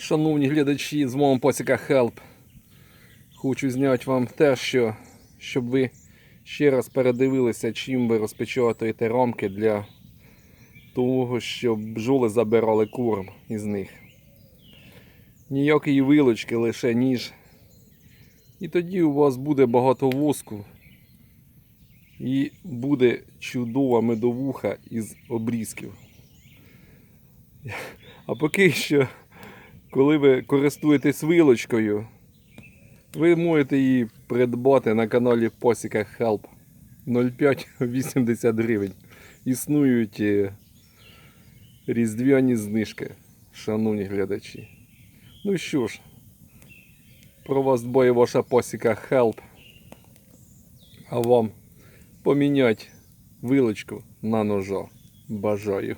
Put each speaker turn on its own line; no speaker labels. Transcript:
Шановні глядачі з мого посіка Help. Хочу зняти вам те, що, щоб ви ще раз передивилися, чим ви розпечатуєте рамки для того, щоб бджоли забирали корм із них. Ніякої вилочки, лише ніж. І тоді у вас буде багато воску. І буде чудова медовуха із обрізків. А поки що, коли ви користуєтесь вилочкою, ви можете її придбати на каналі Посіка Help 0,5-80 гривень. Існують е, різдвяні знижки, шановні глядачі. Ну що ж, про вас дбає ваша посіка Help. А вам поміняти вилочку на ножа. Бажаю.